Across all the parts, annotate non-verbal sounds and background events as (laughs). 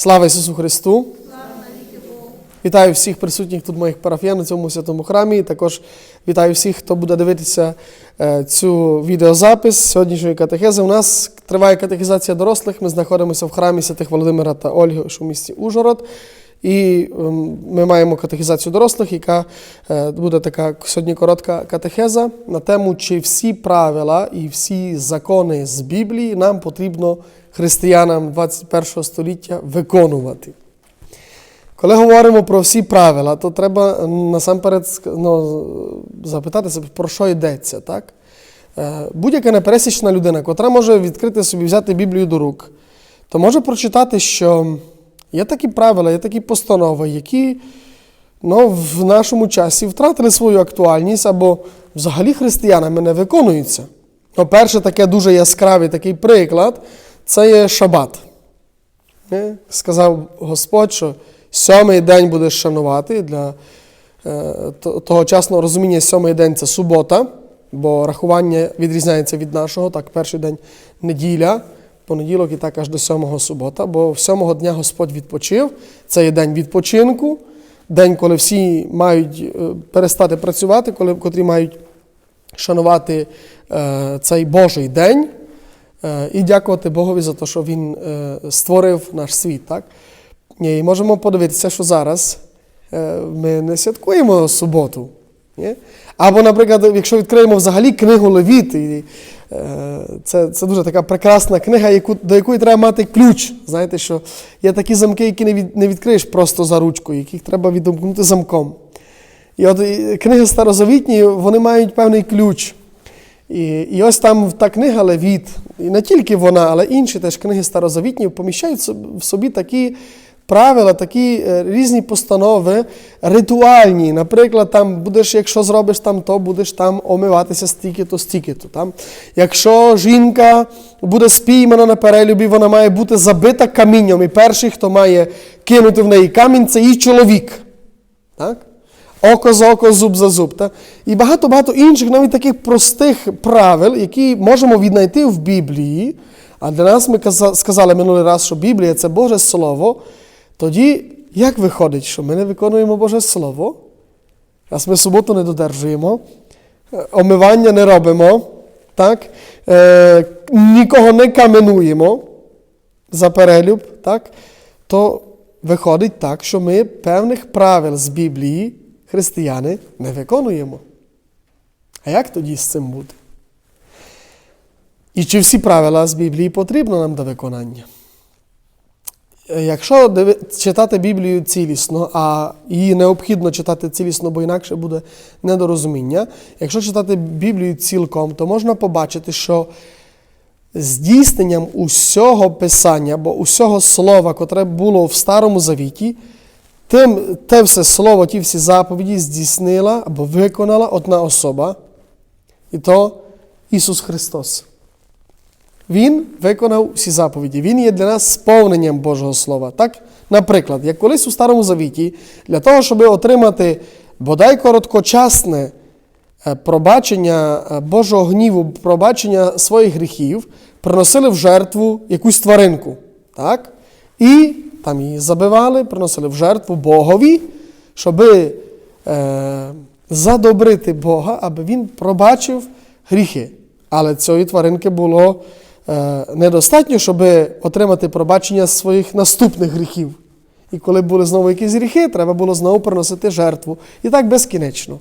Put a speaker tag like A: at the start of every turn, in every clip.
A: Слава Ісусу Христу! Вітаю всіх присутніх тут моїх парафіян у цьому святому храмі. І також вітаю всіх, хто буде дивитися е, цю відеозапис сьогоднішньої катехези. У нас триває катехізація дорослих. Ми знаходимося в храмі святих Володимира та Ольги, що в місті Ужгород. І ем, ми маємо катехізацію дорослих, яка е, буде така сьогодні коротка катехеза на тему, чи всі правила і всі закони з Біблії нам потрібно християнам 21 століття виконувати. Коли говоримо про всі правила, то треба насамперед ну, запитатися, про що йдеться. Так? Е, Будь-яка непересічна людина, котра може відкрити собі, взяти Біблію до рук, то може прочитати, що є такі правила, є такі постанови, які ну, в нашому часі втратили свою актуальність або взагалі християнами не виконуються. Ну, перше таке дуже яскравий такий приклад це є шабат. Е, Сказав Господь, що сьомий день будеш шанувати. Для е, то- тогочасного розуміння сьомий день це субота, бо рахування відрізняється від нашого. Так, перший день неділя, понеділок і так аж до сьомого субота, бо сьомого дня Господь відпочив. Це є день відпочинку, день, коли всі мають е, перестати працювати, коли котрі мають шанувати е, цей Божий день. Е, І дякувати Богові за те, що Він створив наш світ. Так? І можемо подивитися, що зараз ми не святкуємо суботу. Або, наприклад, якщо відкриємо взагалі книгу Левіт, е, це, це дуже така прекрасна книга, яку, до якої треба мати ключ. Знаєте, що є такі замки, які не, від, не відкриєш просто за ручкою, яких треба відомкнути замком. І от і книги старозавітні, вони мають певний ключ. І, і ось там та книга Левіт, і не тільки вона, але інші теж книги старозавітні поміщають в собі такі правила, такі е, різні постанови, ритуальні. Наприклад, там будеш, якщо зробиш там то, будеш там омиватися стільки-то, стільки-то. Якщо жінка буде спіймана на перелюбі, вона має бути забита камінням. І перший, хто має кинути в неї камінь, це її чоловік. Так? Око за око, зуб за зуб. Та? І багато-багато інших, навіть таких простих правил, які можемо віднайти в Біблії. А для нас ми сказали минулий раз, що Біблія це Боже Слово. Тоді як виходить, що ми не виконуємо Боже Слово? Раз ми суботу не додержуємо, е, омивання не робимо, так? Е, нікого не каменуємо за перелюб, так? то виходить так, що ми певних правил з Біблії християни не виконуємо. А як тоді з цим бути? І чи всі правила з Біблії потрібно нам до виконання? Е, Якщо читати Біблію цілісно, а її необхідно читати цілісно, бо інакше буде недорозуміння. Якщо читати Біблію цілком, то можна побачити, що здійсненням усього писання, або усього слова, котре було в Старому Завіті, тим, те все слово, ті всі заповіді здійснила або виконала одна особа, і то Ісус Христос. Він виконав всі заповіді. Він є для нас сповненням Божого Слова. Так, наприклад, як колись у Старому Завіті, для того, щоб отримати бодай короткочасне е, пробачення е, Божого гніву, пробачення своїх гріхів, приносили в жертву якусь тваринку. Так? І там її забивали, приносили в жертву Богові, щоб е, задобрити Бога, аби він пробачив гріхи. Але цієї тваринки було недостатньо, щоб отримати пробачення своїх наступних гріхів. І коли були знову якісь гріхи, треба було знову приносити жертву. І так безкінечно.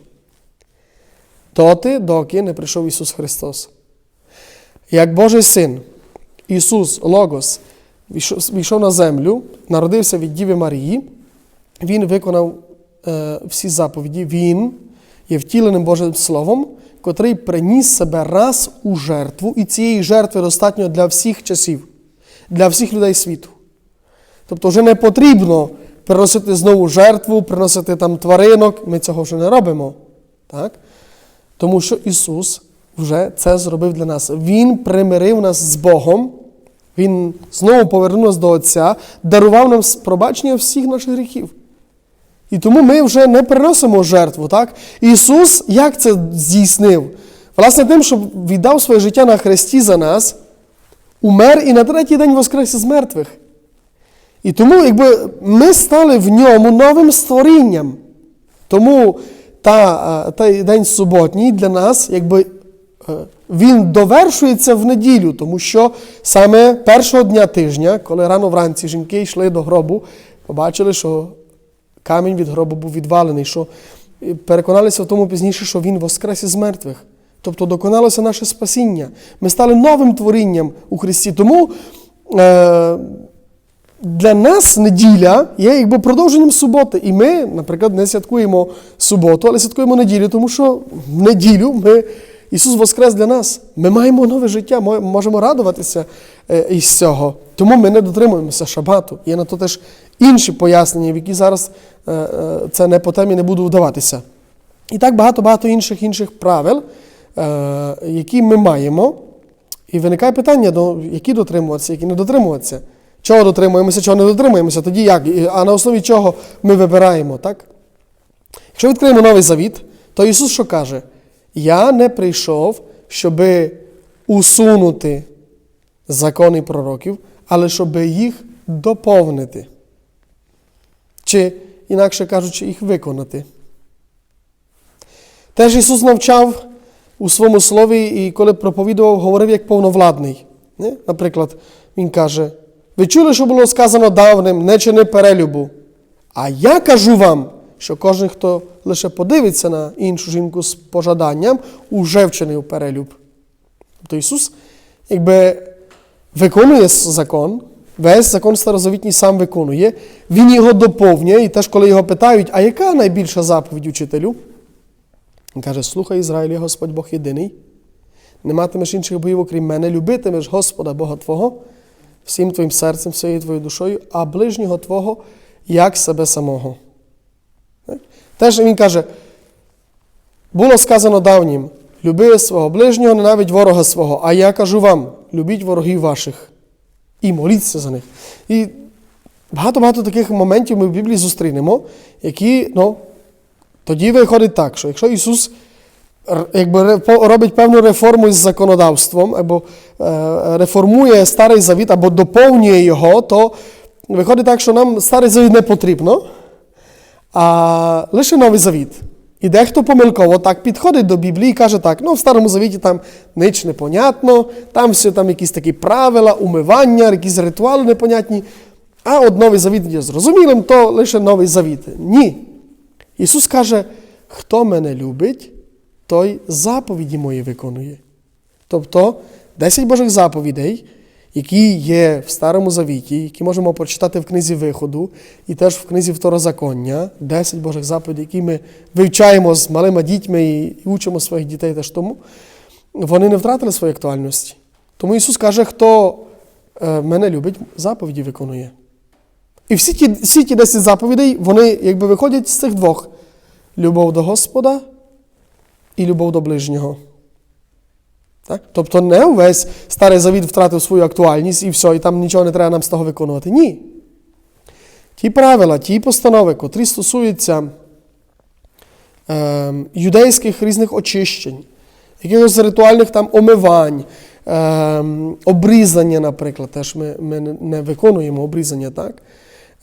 A: Доти, доки не прийшов Ісус Христос. Як Божий Син, Ісус, Логос, війшов на землю, народився від Діви Марії, Він виконав е, всі заповіді. Він є втіленим Божим Словом, котрий приніс себе раз у жертву, і цієї жертви достатньо для всіх часів, для всіх людей світу. Тобто вже не потрібно приносити знову жертву, приносити там тваринок. Ми цього вже не робимо. Так? Тому що Ісус вже це зробив для нас. Він примирив нас з Богом. Він знову повернув нас до Отця, дарував нам пробачення всіх наших гріхів. І тому ми вже не приносимо жертву. Так? Ісус як це здійснив? Власне, тим, що віддав своє життя на хресті за нас, умер і на третій день воскрес із мертвих. І тому, якби ми стали в ньому новим створінням. Тому та, той день суботній для нас, якби е, він довершується в неділю, тому що саме першого дня тижня, коли рано вранці жінки йшли до гробу, побачили, що камінь від гробу був відвалений, що переконалися в тому пізніше, що він воскрес із мертвих. Тобто доконалося наше спасіння. Ми стали новим творінням у Христі. Тому е, для нас неділя є якби продовженням суботи. І ми, наприклад, не святкуємо суботу, але святкуємо неділю, тому що в неділю ми, Ісус Воскрес для нас. Ми маємо нове життя, ми можемо радуватися е, із цього. Тому ми не дотримуємося шабату. Є на то теж інші пояснення, в які зараз е, е, це не по темі не буду вдаватися. І так багато-багато інших інших правил, які ми маємо. І виникає питання, які дотримуватися, які не дотримуватися. Чого дотримуємося, чого не дотримуємося, тоді як? А на основі чого ми вибираємо, так? Якщо відкриємо новий завіт, то Ісус що каже? Я не прийшов, щоби усунути закони пророків, але щоб їх доповнити. Чи, інакше кажучи, їх виконати. Теж Ісус навчав у своєму слові, і коли проповідував, говорив як повновладний. Наприклад, Він каже: ви чули, що було сказано давним, не чини перелюбу. А я кажу вам, що кожен, хто лише подивиться на іншу жінку з пожаданням, уже вчинив перелюб. Тобто Ісус, якби виконує закон, весь закон старозавітній сам виконує, Він його доповнює, і теж, коли його питають, а яка найбільша заповідь учителю? Він каже: Слухай, Ізраїль, Господь Бог єдиний. Не матимеш інших боїв, окрім мене, любитимеш Господа Бога Твого, всім твоїм серцем, всією твоєю душою, а ближнього Твого як себе самого. Теж він каже, було сказано давнім, люби свого ближнього, ненавидь ворога свого, а я кажу вам, любіть ворогів ваших і моліться за них. І багато-багато таких моментів ми в Біблії зустрінемо, які, ну, тоді виходить так, що якщо Ісус якби робить певну реформу із законодавством, або е, реформує старий завіт, або доповнює його, то виходить так, що нам старий завіт не потрібно, а лише новий завіт. І дехто помилково так підходить до Біблії і каже так: ну в старому завіті там ніч непонятно, там все там якісь такі правила, умивання, якісь ритуали непонятні. А от новий завіт є зрозумілим, то лише новий завіт. Ні. Ісус каже, хто мене любить, той заповіді мої виконує. Тобто 10 Божих заповідей, які є в Старому Завіті, які можемо прочитати в книзі Виходу, і теж в книзі Второзаконня, 10 Божих заповідей, які ми вивчаємо з малими дітьми і учимо своїх дітей теж тому, вони не втратили своєї актуальності. Тому Ісус каже, хто е, мене любить, заповіді виконує. І всі ті, всі ті 10 заповідей, вони якби виходять з цих двох: любов до Господа і любов до ближнього. Так? Тобто не увесь старий завіт втратив свою актуальність і все, і там нічого не треба нам з того виконувати. Ні. Ті правила, ті постанови, котрі стосуються е, юдейських різних очищень, якихось ритуальних там омивань, е, обрізання, наприклад, теж ми, ми не- виконуємо обрізання, так?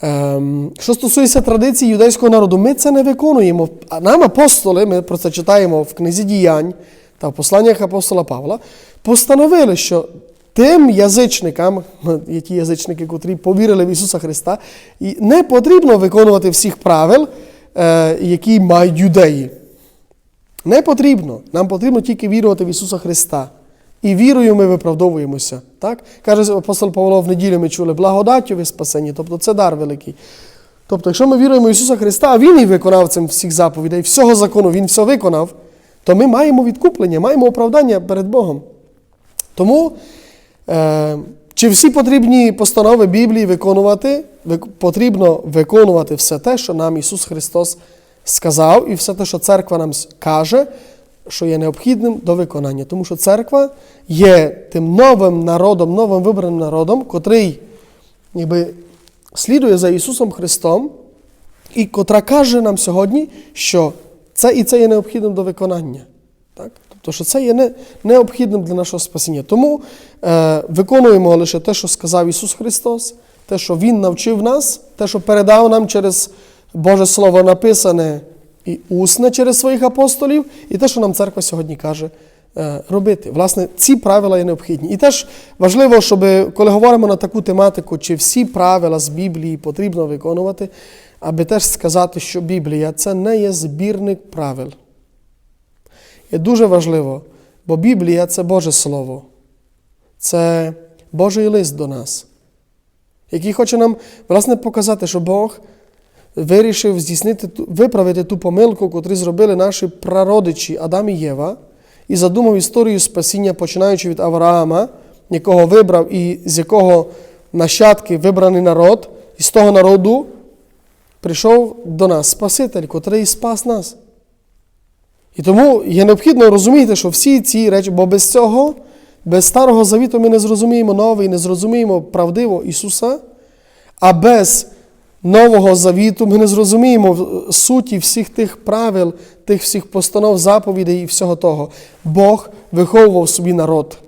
A: Ем, Що стосується традицій юдейського народу, ми це не виконуємо. А нам апостоли, ми про це читаємо в книзі діянь та в посланнях апостола Павла, постановили, що тим язичникам, (laughs) є ті язичники, котрі повірили в Ісуса Христа, не потрібно виконувати всіх правил, е, які мають юдеї. Не потрібно. Нам потрібно тільки вірувати в Ісуса Христа. І вірою ми виправдовуємося. Так? Каже апостол Павло в неділю ми чули, благодаттю ви спасені, тобто це дар великий. Тобто, якщо ми віруємо в Ісуса Христа, Він і виконав цим всіх заповідей, всього закону, Він все виконав, то ми маємо відкуплення, маємо оправдання перед Богом. Тому, е, чи всі потрібні постанови Біблії виконувати, вик- потрібно виконувати все те, що нам Ісус Христос сказав, і все те, що церква нам каже, що є необхідним до виконання. Тому що церква є тим новим народом, новим вибраним народом, котрий ніби слідує за Ісусом Христом, і котра каже нам сьогодні, що це і це є необхідним до виконання. Так? Тобто, що це є не, необхідним для нашого спасіння. Тому е, виконуємо лише те, що сказав Ісус Христос, те, що Він навчив нас, те, що передав нам через Боже Слово написане і усне через своїх апостолів, і те, що нам церква сьогодні каже е, робити. Власне, ці правила є необхідні. І теж важливо, щоб коли говоримо на таку тематику, чи всі правила з Біблії потрібно виконувати, аби теж сказати, що Біблія це не є збірник правил. Є дуже важливо, бо Біблія це Боже Слово, це Божий лист до нас, який хоче нам власне показати, що Бог вирішив здійснити, виправити ту помилку, котру зробили наші прародичі Адам і Єва, і задумав історію спасіння, починаючи від Авраама, якого вибрав і з якого нащадки вибраний народ, і з того народу прийшов до нас Спаситель, котрий спас нас. І тому є необхідно розуміти, що всі ці речі, бо без цього, без Старого Завіту ми не зрозуміємо новий, не зрозуміємо правдиво Ісуса, а без Нового Завіту ми не зрозуміємо суті всіх тих правил, тих всіх постанов, заповідей і всього того. Бог виховував собі народ.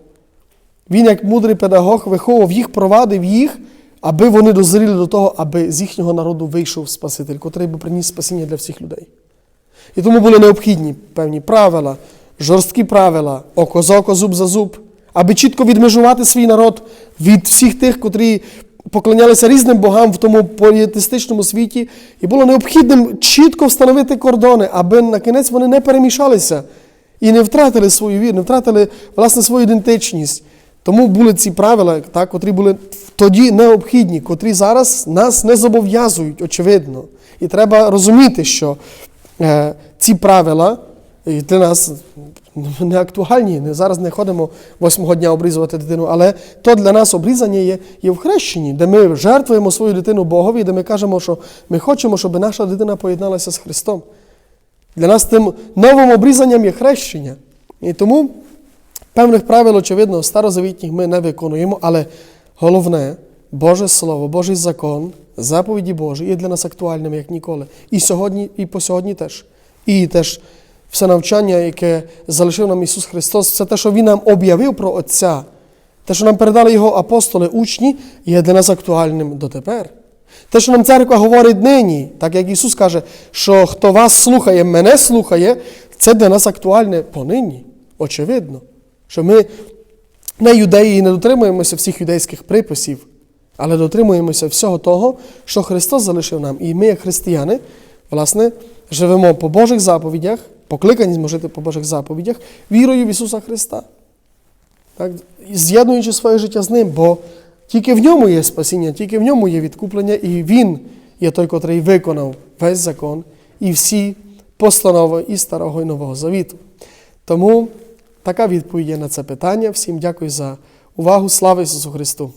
A: Він, як мудрий педагог, виховував їх, провадив їх, аби вони дозріли до того, аби з їхнього народу вийшов Спаситель, котрий би приніс спасіння для всіх людей. І тому були необхідні певні правила, жорсткі правила, око за око, зуб за зуб, аби чітко відмежувати свій народ від всіх тих, котрі поклонялися різним богам в тому поліетистичному світі, і було необхідним чітко встановити кордони, аби на кінець вони не перемішалися і не втратили свою віру, не втратили власне свою ідентичність. Тому були ці правила, так, котрі були тоді необхідні, котрі зараз нас не зобов'язують, очевидно. І треба розуміти, що е, ці правила для нас не актуальні. Не зараз не ходимо восьмого дня обрізувати дитину, але то для нас обрізання є, є в хрещенні, де ми жертвуємо свою дитину Богові, де ми кажемо, що ми хочемо, щоб наша дитина поєдналася з Христом. Для нас тим новим обрізанням є хрещення. І тому певних правил, очевидно, старозавітніх ми не виконуємо, але головне, Боже Слово, Божий закон, заповіді Божі є для нас актуальними, як ніколи. І сьогодні, і по сьогодні теж. І теж все навчання, яке залишив нам Ісус Христос, це те, що Він нам об'явив про Отця, те, що нам передали Його апостоли, учні, є для нас актуальним дотепер. Те, що нам церква говорить нині, так як Ісус каже, що хто вас слухає, мене слухає, це для нас актуальне понині. Очевидно, що ми не юдеї і не дотримуємося всіх юдейських приписів, але дотримуємося всього того, що Христос залишив нам. І ми, як християни, власне, живемо по Божих заповідях, покликані жити по Божих заповідях, вірою в Ісуса Христа. Так? З'єднуючи своє життя з Ним, бо тільки в ньому є спасіння, тільки в ньому є відкуплення, і Він є той, котрий виконав весь закон і всі постанови і Старого і Нового Завіту. Тому така відповідь є на це питання. Всім дякую за увагу. Слава Ісусу Христу!